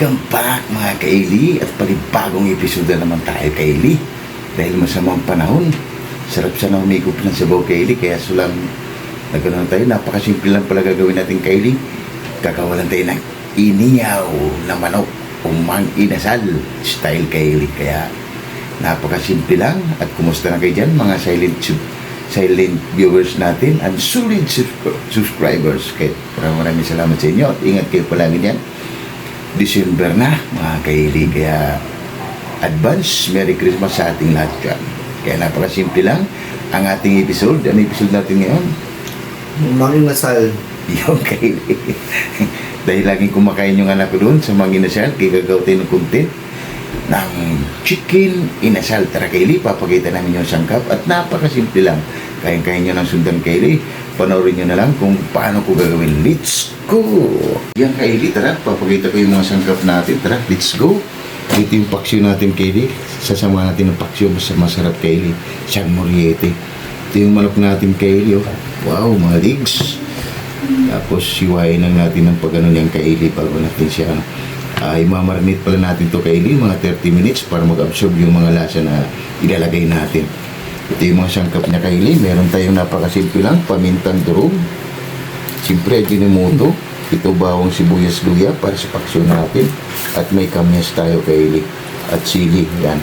Welcome back mga kaili at panibagong episode na naman tayo kaili. Dahil masamang panahon, sarap sana umikop ng sabaw kaili kaya sulang nagkaroon tayo. Napakasimple lang pala gagawin natin kaili. Kakawalan tayo ng iniyaw na manok o mang inasal style kaili. Kaya napakasimple lang at kumusta na kayo dyan mga silent silent viewers natin and solid subscribers. Kaya maraming salamat sa inyo at ingat kayo palagi dyan. December na mga kaili kaya advance Merry Christmas sa ating lahat dyan. Kaya napakasimple lang ang ating episode. Ano episode natin ngayon? Manging nasal. Yung kaili. Dahil laging kumakain yung anak ko doon sa mga inasal, kaya gagawa tayo ng content ng chicken inasal. Tara kaili, papakita namin yung sangkap at napakasimple lang. Kayang-kaya nyo ng sundan kaili. Panoorin nyo na lang kung paano ko gagawin. Let's go! Yan kaili, tara, papakita ko yung mga sangkap natin. Tara, let's go! Ito yung paksyo natin kaili. Sasama natin ng paksyo sa masarap kaili. San Moriete. Ito yung manok natin kaili. Oh. Wow, mga digs. Tapos siwain lang natin ng pagano niyang kaili bago natin siya ano. Ay mamarinate pala natin to kaili mga 30 minutes para mag-absorb yung mga lasa na ilalagay natin. Ito yung mga sangkap niya kaili. Meron tayong napakasimple lang, pamintang durog. Siyempre, ginemoto. Ito bawang sibuyas luya para sa paksyon natin. At may kamyas tayo kaili. At sili, yan.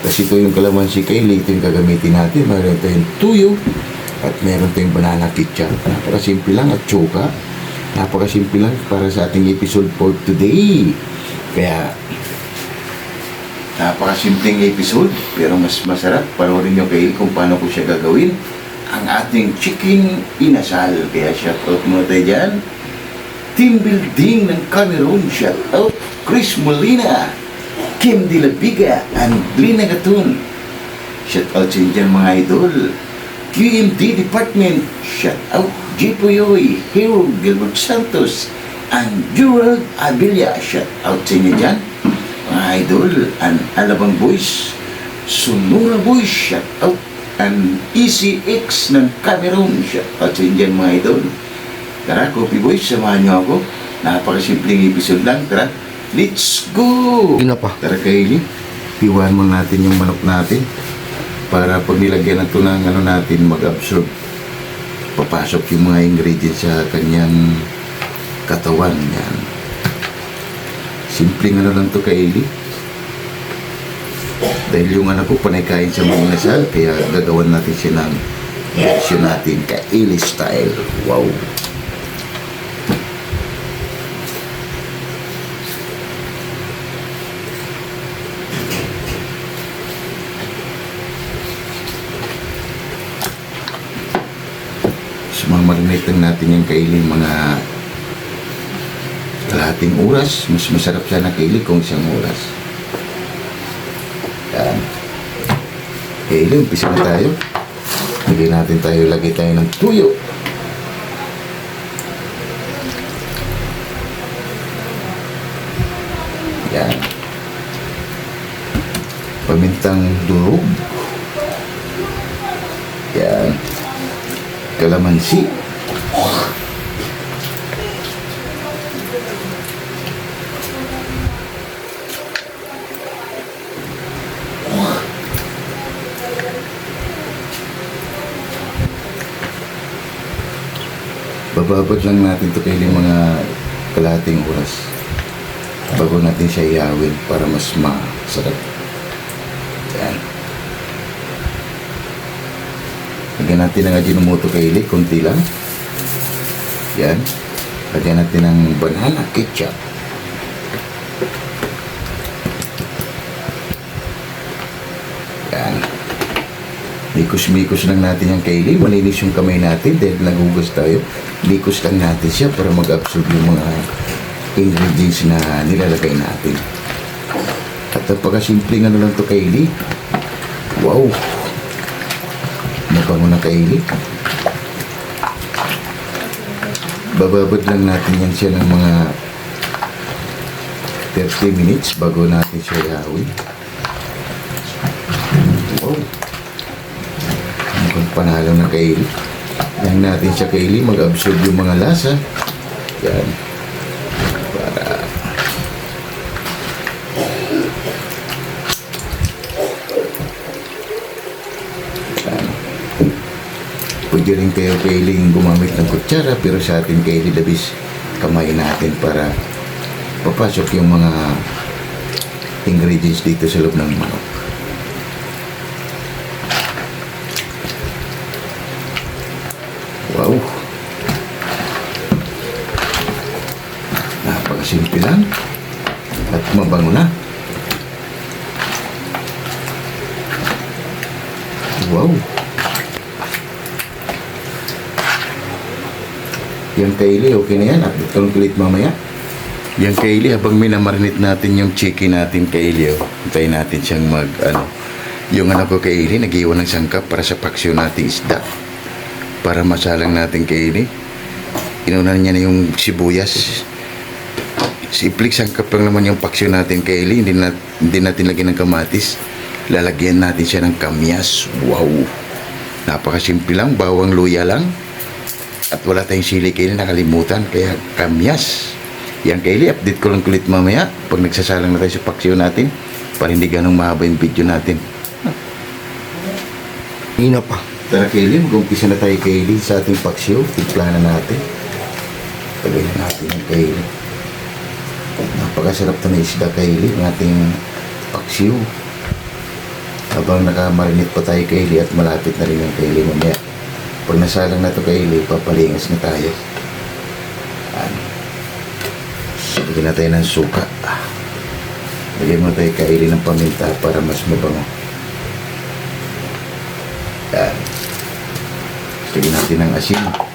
Kasi ito yung kalamansi kaili, ito yung gagamitin natin. Meron tayong tuyo, at meron tayong banana ketchup. Napakasimple lang at choka. Napakasimple lang para sa ating episode for today. Kaya, napakasimpleng episode pero mas masarap. Panoorin nyo kayo kung paano ko siya gagawin. Ang ating chicken inasal. Kaya shout out muna tayo dyan. Team building ng Cameroon. Shout out Chris Molina, Kim De La Viga, and Lina Gatun. Shout out sa inyo mga idol. QMD Department, shout out Jipo Yoy, Hero Gilbert Santos, and Gerald Abilia, shout out sa inyo dyan. Idol, and Alabang Boys, Sonora Boys, shout out, and ECX ng Cameroon, shout out sa inyo dyan mga idol. Tara, Coffee Boys, samahan niyo ako. Napakasimpleng episode lang, tara. Let's go! Ina pa. Tara Kylie, hiwain mo natin yung manok natin para pag nilagyan na ito ng ano natin mag-absorb papasok yung mga ingredients sa kanyang katawan yan simpleng ano lang to Kylie dahil yung anak ko panay kain sa mga nasal kaya gagawan natin siya ng version natin Kylie style wow lang natin yung kailing mga kalahating oras. Mas masarap sana kailing kung isang oras. Yan. Kailing, umpisa na tayo. Lagyan natin tayo, lagay tayo ng tuyo. Yan. Pamintang durog. Yan kalamansi. Bababad lang natin ito kailing mga kalahating oras bago natin siya iyawin para mas masarap. Yan. Lagyan natin ng Ajinomoto kaili, konti lang. Yan. Lagyan natin ng banana ketchup. Yan. Mikos-mikos lang natin yung kaili. Malinis yung kamay natin dahil nagugas tayo. Mikos lang natin siya para mag-absorb yung mga ingredients na nilalagay natin. At napakasimpleng ano lang to kaili. Wow! Mabango na kaili. Bababad lang natin yan siya ng mga 30 minutes bago natin siya ihawin. panalo na kaili. Ngayon natin sa kaili, mag-absorb yung mga lasa. Yan. Para... Yan. Pwede rin kayo kailing gumamit ng kutsara pero sa atin kaili labis kamay natin para papasok yung mga ingredients dito sa loob ng manok. Lang at mabango na. Wow! Yung kaili, okay na yan. Update ko ulit mamaya. Yung kaili, habang minamarinate natin yung chicken natin kaili, oh. Hintayin natin siyang mag, ano, yung anak ko kaili, nag-iwan ng sangkap para sa paksyo nating isda. Para masalang natin kaili. Inunan niya na yung sibuyas. Simpleng sangkap lang naman yung paksyo natin kaili. Hindi, na, hindi natin lagyan ng kamatis. Lalagyan natin siya ng kamyas. Wow! Napakasimple lang, bawang luya lang. At wala tayong sili kaili, nakalimutan. Kaya kamyas. Yan kaili, update ko lang kulit mamaya. Pag nagsasalang na tayo sa paksyo natin. Para hindi ganong mahaba yung video natin. Hina pa. Tara kaili, mag-umpisa na tayo kaili sa ating paksyo. Timpla na natin. Tagay na natin yung kaili. Napakasarap na isda kaili, ng ating paksyo. Habang nakamarinate pa tayo kaili at malapit na rin yung kaili mamaya. Pag nasalang na to kaili, papalingas na tayo. Yan. Lagyan na tayo ng suka. Lagyan mo tayo kaili ng paminta para mas mabango. Yan. Lagyan natin ng asin.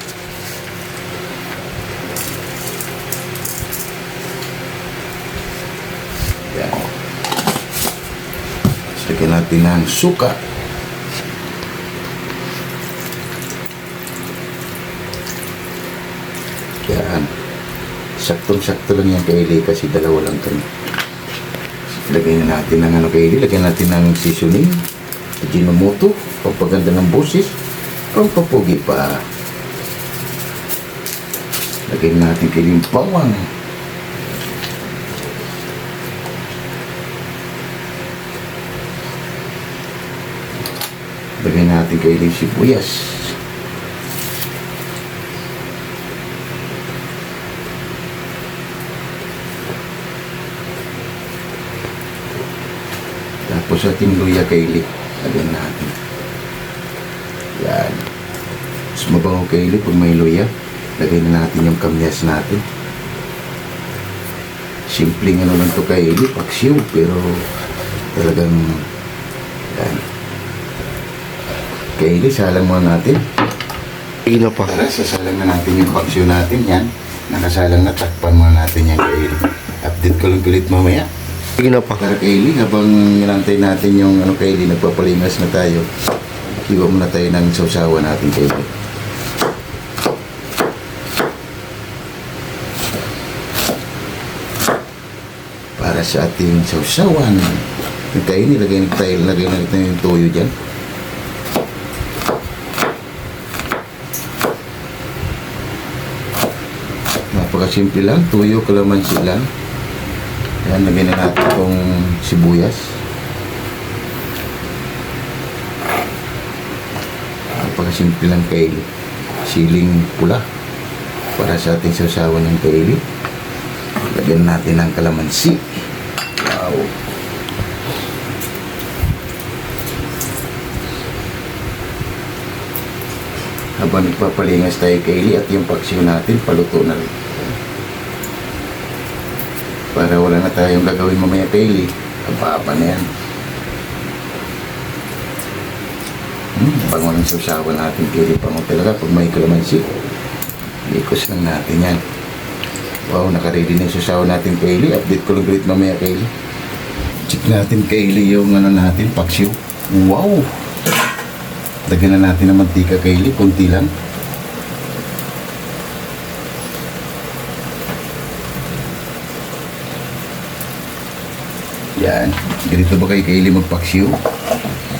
Natin ng suka. Yan. Saktong-sakto lang yan kaili kasi dalawa lang kami. Lagyan na natin ng ano kaili. Lagyan natin ng seasoning. Ajinomoto. Pampaganda ng boses. Pampapugi pa. Lagyan natin kaili yung bawang. Yung sibuyas. Tapos ating luya kaili. Lagyan natin. Yan. Mas mabango kaili pag may luya. Lagyan na natin yung kamyas natin. Simpleng ano lang to kaili, paksiw, pero talagang yan. Kaili, salang muna natin. Hina pa. Tara, sasalang na natin yung paksiw natin yan. Nakasalang na, takpan muna natin yan kaili. Update ko lang ulit mamaya. Hina pa. Tara Kaylee, habang inantay natin yung ano Kaylee, nagpapalingas na tayo. Hiwa muna tayo ng sausawa natin Kaylee. Para sa ating sausawan. Kaylee, lagay na tayo, lagay na natin yung toyo dyan. Napakasimple lang, tuyo, kalamansi lang. Yan, lagyan na natin itong sibuyas. Napakasimple lang kaili. Siling pula para sa ating sasawan ng kaili. Lagyan natin ng kalamansi. Wow! Habang nagpapalingas tayo kaili at yung paksiw natin, paluto na rin para wala na tayong gagawin mamaya kaili. Ang papa na yan. Hmm, bango ng susawa natin kaili pango talaga pag may kalamansi. Likos lang natin yan. Wow, nakaready na yung susawa natin kaili. Update ko lang ulit mamaya kaili. Check natin kaili yung ano natin, paksiw. Wow! Lagyan na natin ng mantika kaili, konti lang. Yan. Ganito ba kay Kaili magpaksiw?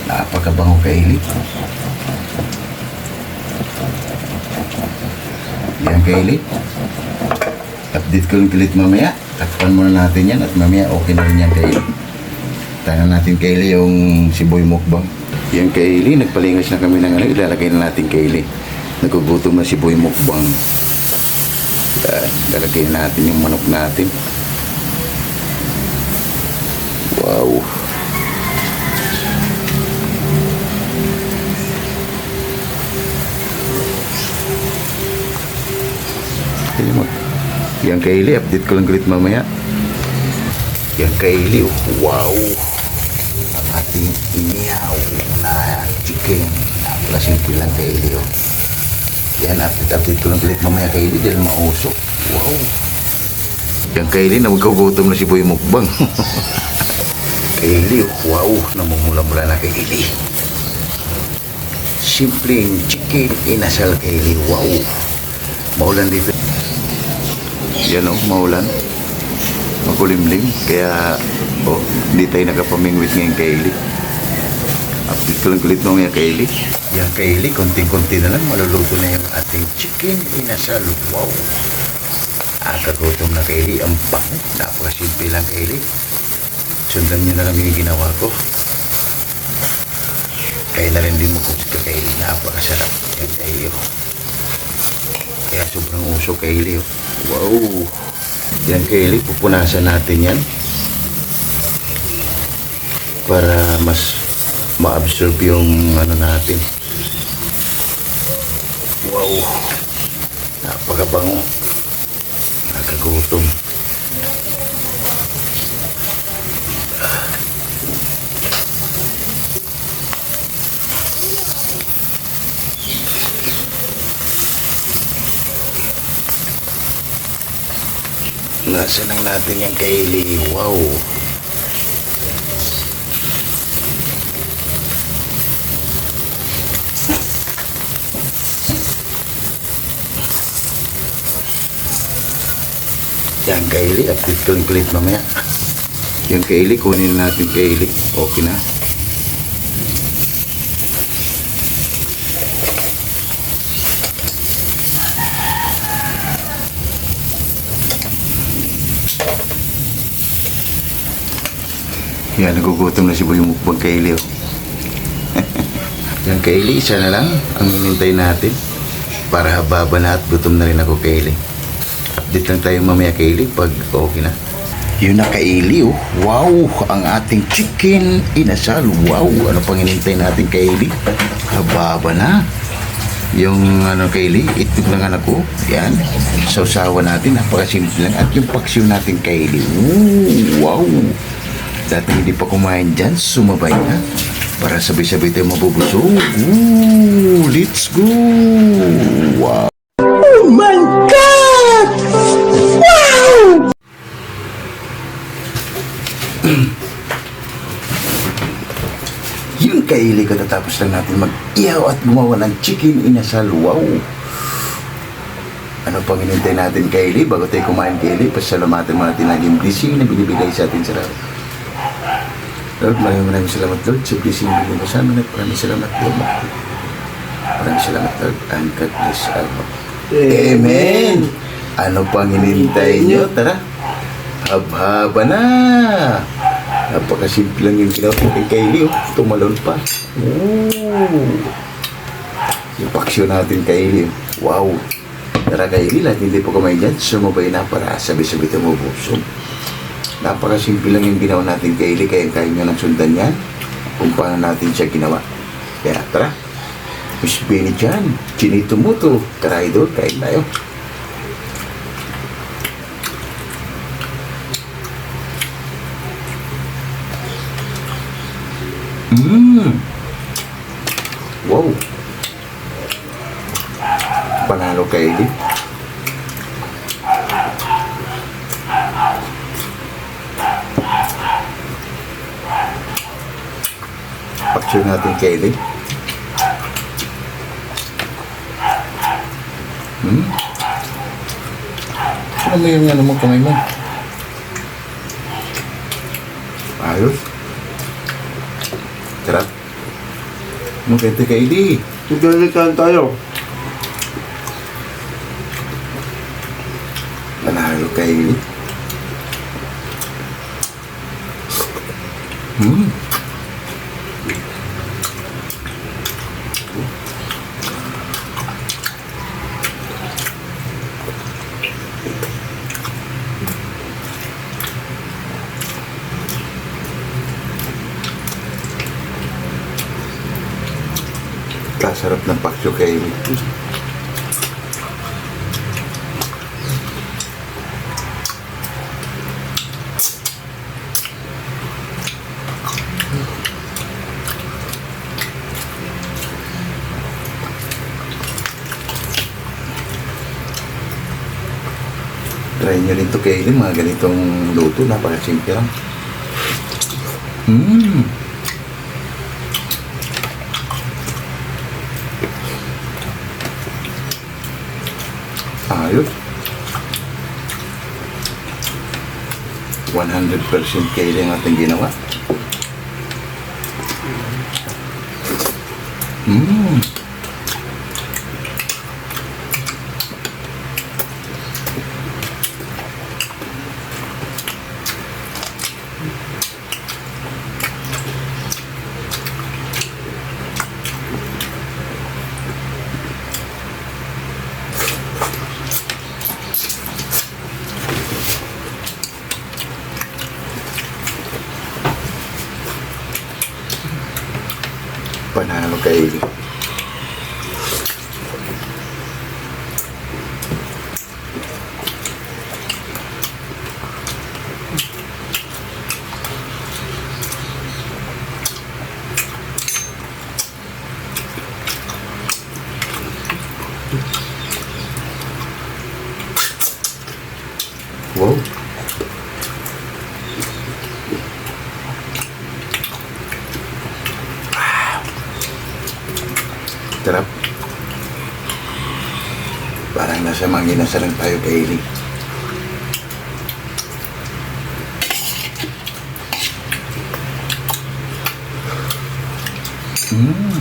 Napakabango Kaili. Yan Kaili. Update ko yung pilit mamaya. Takpan muna natin yan at mamaya okay na rin yan Kaili. Tangan natin Kaili yung siboy mukbang. Yan Kaili, nagpalingas na kami ng ano, ilalagay na natin Kaili. Nagugutom na si Boy Mukbang. Yan, lalagyan natin yung manok natin. Wow. Yan mo. Yang kaili, update ko lang ulit mamaya. Yang kaili, oh, wow. Ang ating inihaw na chicken. Napakasimple lang kaili, oh. Yan, update, update ko lang ulit mamaya kaili dahil mausok. Wow. Yang kaili, nagkagutom na si Boy Mukbang. kaili, oh, wow. Namumula-mula na kaili. Simpleng chicken inasal kaili, wow. Maulan dito. Yan o, maulan. Makulimlim. Kaya, oh, hindi tayo nakapamingwit ngayon kay Eli. Update ko lang kulit mo ngayon kay Eli. Yan kay Eli, konting-konti na lang, maluluto na yung ating chicken inasal. Wow! Akagutom na kay Eli. Ang bango. Napakasimple lang kay Eli. Sundan niyo na lang yung ginawa ko. Kaya na rin din mo kung kay Eli. Napakasarap. Yan kay Eli. oh. Kaya sobrang Eli. oh. Wow! Yan kay Eli, pupunasan natin yan. Para mas ma-absorb yung ano natin. Wow! Napakabango. Nakagutom. Nasa lang natin yung kaili. Wow! Yan kaili. Lang ulit mamaya. Yung kaili, kunin natin kaili. Okay na. Yan, nagugutom na si Boy Mukbang kaili. Oh. Yan kaili, isa na lang ang hinintay natin. Para hababa na at gutom na rin ako kaili. Update lang tayo mamaya kaili pag okay na. Yun na kaili oh. Wow! Ang ating chicken inasal. Wow! Ano pang hinintay natin kaili? Hababa na. Yung ano kaili, itlog ng anak ko. Yan. Sausawa natin. Napakasimple lang. At yung paksiw natin kaili. Ooh, wow! Dati hindi pa kumain dyan, sumabay na. Para sabay-sabay tayo mabubusog. Ooh, let's go! Wow! Yung kaili katatapos lang natin mag-iyaw at gumawa ng chicken inasal. Wow! Ano pang hinintay natin kaili bago tayo kumain kaili? Pasalamatan mo natin lagi yung blessing na binibigay sa atin sa Lord. Lord, maraming maraming salamat Lord sa blessing mo sa amin at maraming salamat Lord. Maraming salamat Lord and God bless all. Amen! Ano pang hinintay nyo? Tara! Habhaba na! Napakasimple lang yung ginawa ko kay Kylie. Oh. Tumalon pa. Ooh. Yung paksyo natin Kylie. Wow. Tara Kylie, lahat hindi po kamay dyan. Sumabay na para sabi-sabi tumubusog. Napakasimple lang yung ginawa natin Kylie. Kaya kaya nyo nang sundan yan. Kung paano natin siya ginawa. Kaya tara. Miss Benny dyan. Chinito mo to. Tara idol, kain tayo. Mmm. Wow. Panalo kay Eli. Picture natin kay Eli. Hmm? Ano mo yung kamay mo? Ayos. Sarap. Maganda kay Eli. Magkalikan tayo. Panalo kay Eli. Hmm. Kasarap ng paksyo kay Try nyo rin to kainin, mga ganitong luto, napakasimple lang. Mmm! Ayos. 100% kaili ang ating ginawa. Mmm! Panalo kaili. Wow. Sarap. Nasa manginasa lang tayo kaili. Mm.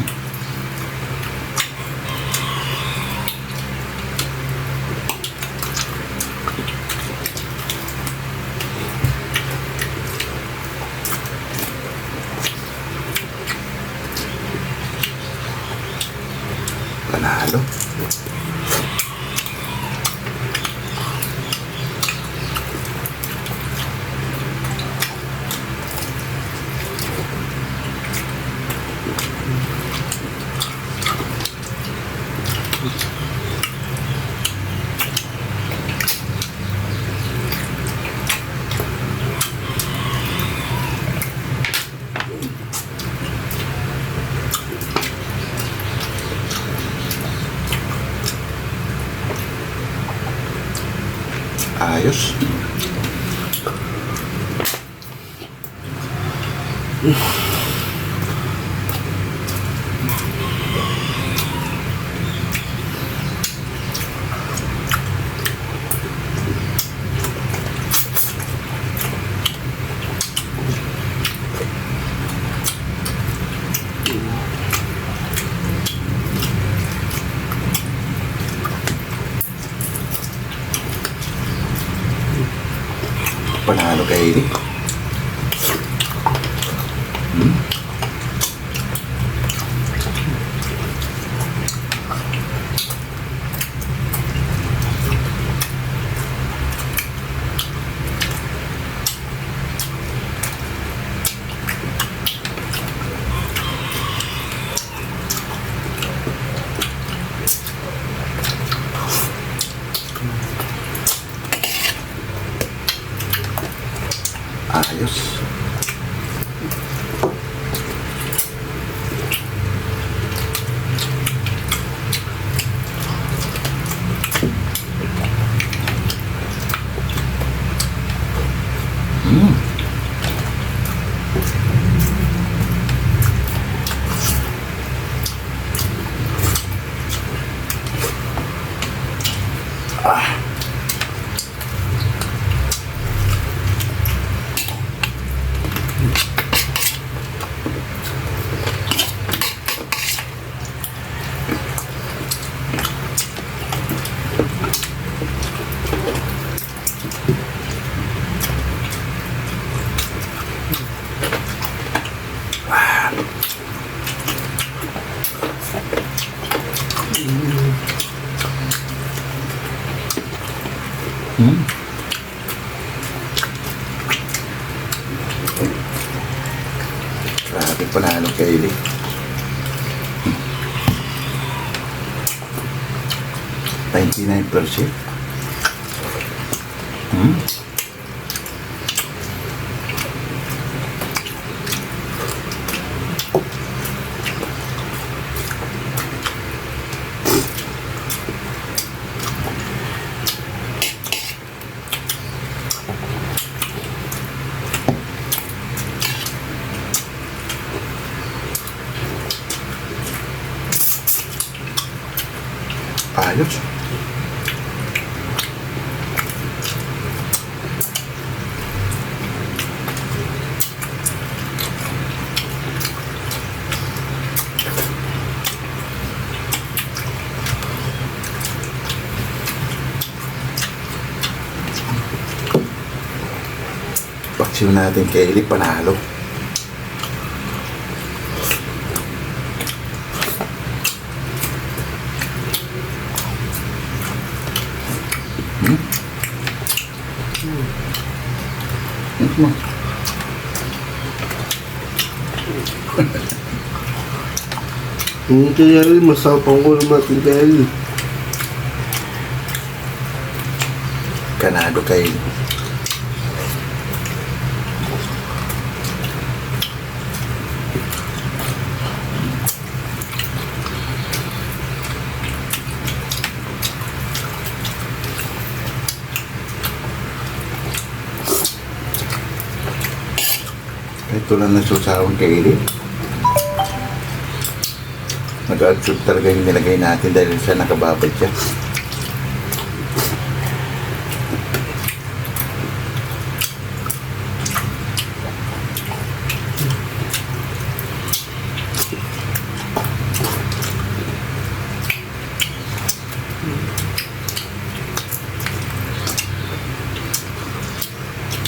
Ayos. Mm. Ah. Hmm? Grabe panalo kay Eli. 99%. Hmm? Ayos. Paksiw natin kay Eli, panalo. Hmm? Yung kaya rin, masapang ko naman natin kaya rin. Kanado kay Ito lang nasusawang kay Eli. Nag-absorb talaga yung nilagay natin dahil siya nakababad siya.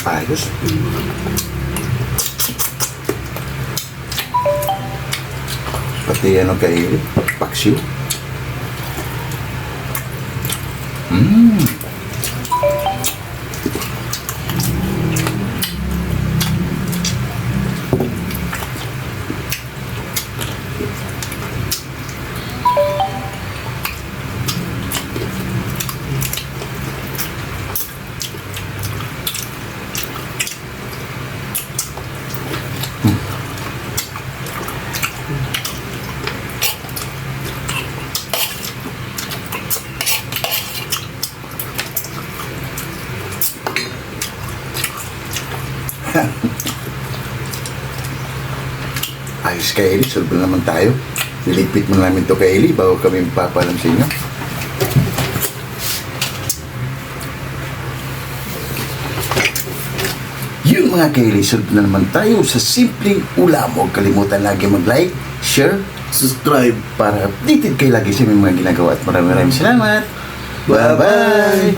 Ayos. Pati ano kay Paksiw. Mmm. Solve na naman tayo. Ilipit mo namin to kay Eli bago kami papalam sa inyo. Yun mga kaili, solve na naman tayo sa simpleng ulam. Huwag kalimutan lagi mag-like, share, Subscribe. para updated kayo lagi sa aming mga ginagawa. At maraming maraming salamat. Bye-bye!